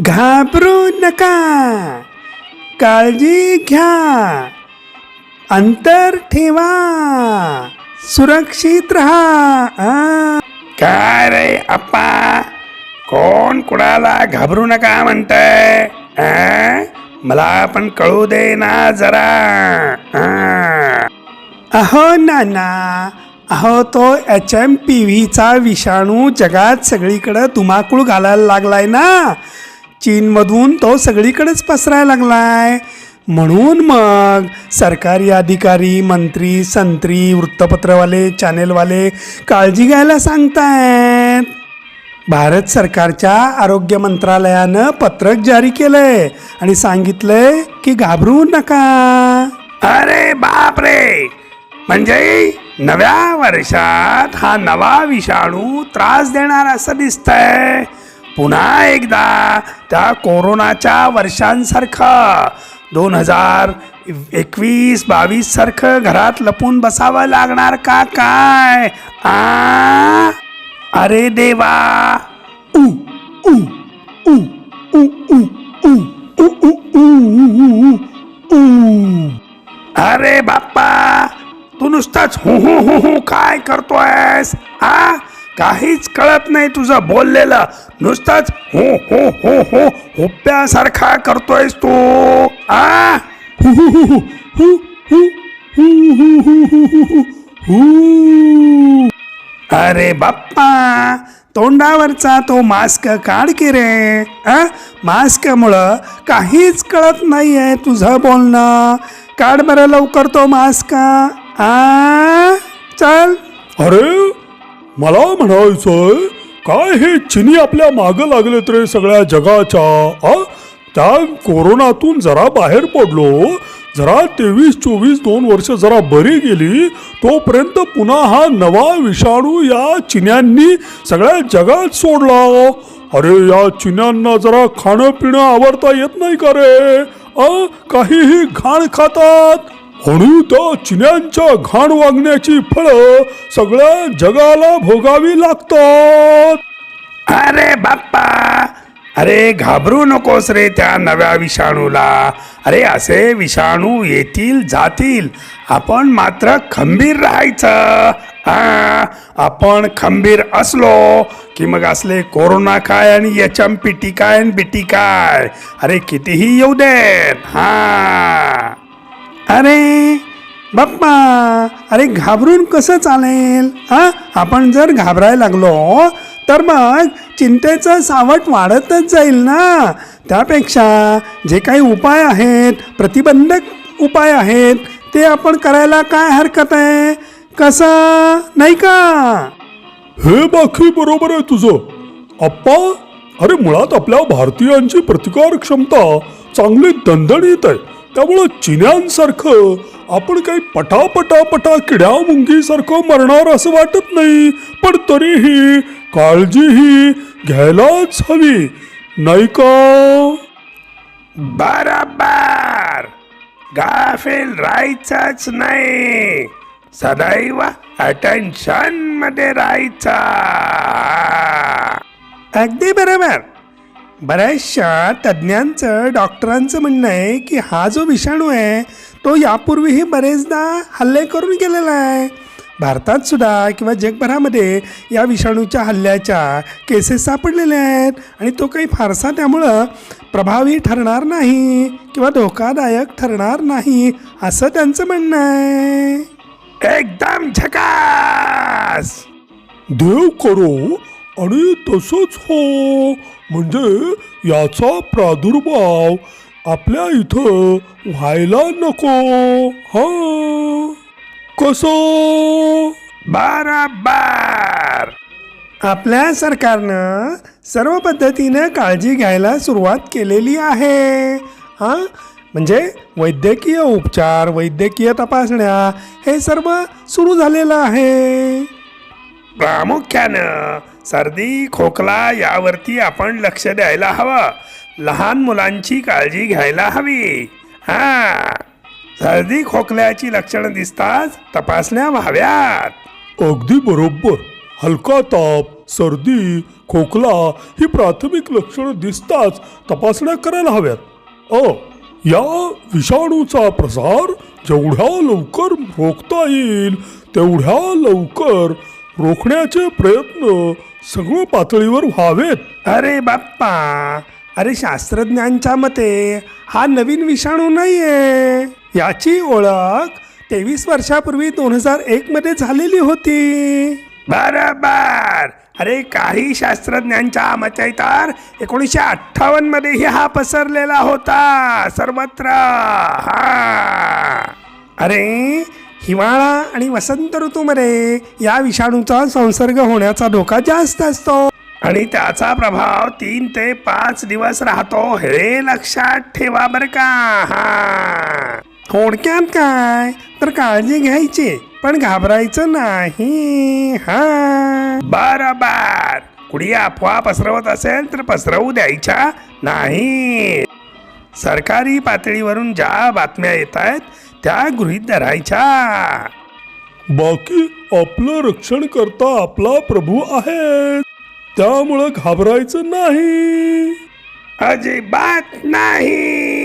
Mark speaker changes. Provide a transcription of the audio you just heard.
Speaker 1: घाबरू नका. काळजी घ्या. अंतर ठेवा. सुरक्षित राहा.
Speaker 2: काय रे अप्पा? कोण कुणाला घाबरू नका म्हणतंय? अं? मला पण कळू दे ना जरा. अं.
Speaker 1: अहो नाना अहो तो एच एम पी व्हीचा विषाणू जगात सगळीकडं धुमाकूळ घालायला लागलाय ना. चीनमधून तो सगळीकडेच पसरायला लागलाय. म्हणून मग सरकारी अधिकारी मंत्री संत्री वृत्तपत्रवाले चॅनेलवाले काळजी घ्यायला सांगतायत. भारत सरकारच्या आरोग्य मंत्रालयानं पत्रक जारी केलंय आणि सांगितलंय की घाबरू नका.
Speaker 2: अरे बाप रे म्हणजे नव्या वर्षात हा नवा विषाणू त्रास देणार असं दिसतंय. पुन्हा एकदा त्या कोरोनाच्या वर्षांसारखं दोन हजार एकवीस बावीस सारखं घरात लपून बसावं लागणार का काय आ अरे देवा
Speaker 1: उ उ उ उ उ उ उ उ उ उ
Speaker 2: अरे बाप्पा तू नुसताच हु हु हु काय करतोयस आ काहीच कळत नाही तुझं बोललेलं नुसताच हो हो हो हो हुप्प्यासारखा करतोयस तू आ अरे बाप्पा
Speaker 1: तोंडावरचा तो मास्क काढ की रे आ मास्कमुळं काहीच कळत नाही आहे तुझं बोलणं काढ बरं लवकर तो मास्क आ चल
Speaker 3: अरे मला म्हणायचंय काय हे चिनी आपल्या मागं लागलेत रे सगळ्या जगाच्या आ? त्या कोरोनातून जरा बाहेर पडलो जरा तेवीस चोवीस दोन वर्ष जरा बरी गेली तोपर्यंत पुन्हा हा नवा विषाणू या चिन्यांनी सगळ्या जगात सोडला. अरे या चिन्यांना जरा खाणं पिणं आवडता येत नाही का रे? अ काहीही घाण खातात? आणि त्या चिन्यांच्या घाण वागण्याची फळं सगळ्या जगाला भोगावी लागतात.
Speaker 2: अरे बाप्पा! अरे घाबरू नकोस रे त्या नव्या विषाणूला. अरे असे विषाणू येतील जातील. आपण मात्र खंबीर राहायचं. हा आपण खंबीर असलो की मग असले कोरोना काय आणि एच एम पी टी काय आणि बिटी काय? अरे कितीही येऊ देत. हा.
Speaker 1: अरे बाप्पा अरे घाबरून कसं चालेल? हा? आपण जर घाबरायला लागलो तर मग चिंतेचं सावट वाढतच जाईल ना? त्यापेक्षा जे काही उपाय आहेत प्रतिबंधक उपाय आहेत ते आपण करायला काय हरकत आहे? कसं? नाही का?
Speaker 3: हे बाकी बरोबर आहे तुझं. आप्पा अरे मुळात आपल्या भारतीयांची प्रतिकार क्षमता चांगली दणदणीत आहे. त्यामुळं चिन्यांसारखं आपण काही पटापटा पटा किड्या मुंगीसारखं मरणार असं वाटत नाही. पण तरीही काळजीही घ्यायलाच हवी नाही का?
Speaker 2: बराबर. गाफील राहायचाच नाही. सदैव अटेन्शनमध्ये राहायचा.
Speaker 1: अगदी बरोबर. बऱ्याचशा तज्ज्ञांचं डॉक्टरांचं म्हणणं आहे की हा जो विषाणू आहे तो यापूर्वीही बरेचदा हल्ले करून गेलेला आहे. भारतात सुद्धा किंवा जगभरामध्ये या विषाणूच्या हल्ल्याच्या केसेस सापडलेल्या आहेत आणि तो काही फारसा त्यामुळं प्रभावी ठरणार नाही किंवा धोकादायक ठरणार नाही असं त्यांचं म्हणणं आहे.
Speaker 2: एकदम झकास!
Speaker 3: देव करो आणि तसंच हो. म्हणजे याचा प्रादुर्भाव आपल्या इथं व्हायला नको. हा. कसं?
Speaker 2: बरोबर.
Speaker 1: आपल्या सरकारनं सर्व पद्धतीनं काळजी घ्यायला सुरुवात केलेली आहे. हां? म्हणजे वैद्यकीय उपचार वैद्यकीय तपासण्या हे सर्व सुरू झालेलं आहे.
Speaker 2: प्रामुख्यानं सर्दी खोकला यावरती आपण लक्ष द्यायला हवं. लहान मुलांची काळजी घ्यायला हवी. हा. सर्दी खोकल्याची लक्षणं दिसताच तपासण्या व्हाव्यात.
Speaker 3: अगदी बरोबर. हलका ताप सर्दी खोकला ही प्राथमिक लक्षणं दिसताच तपासण्या करायला हव्यात. अ या विषाणूचा प्रसार जेवढ्या लवकर रोखता येईल तेवढ्या लवकर रोखण्याचे प्रयत्न सर्व पातळीवर व्हावेत.
Speaker 1: अरे बाप्पा! अरे शास्त्रज्ञांच्या मते हा नवीन विषाणू नाहीये. याची ओळख तेवीस वर्षापूर्वी दोन हजार एक मध्ये झालेली होती.
Speaker 2: बरोबर! अरे काही शास्त्रज्ञांच्या मते तर एकोणीसशे अठ्ठावन्न मध्येही हा पसरलेला होता. सर्वत्र! हा!
Speaker 1: अरे हिवाळा आणि वसंत ऋतूमध्ये या विषाणूचा संसर्ग होण्याचा धोका जास्त असतो.
Speaker 2: आणि त्याचा प्रभाव तीन ते पाच दिवस राहतो हे लक्षात ठेवा बर का. हा.
Speaker 1: थोडक्यात काय? तर काळजी घ्यायची पण घाबरायचं नाही. हा.
Speaker 2: बरोबर. कुणी अफवा पसरवत असेल तर पसरवू द्यायच्या नाही. सरकारी पातळीवरून ज्या बातम्या येत आहेत त्या गृहीत धरायच्या.
Speaker 3: बाकी आपलं रक्षण करता आपला प्रभू आहे त्यामुळं घाबरायचं नाही.
Speaker 2: अजिबात नाही.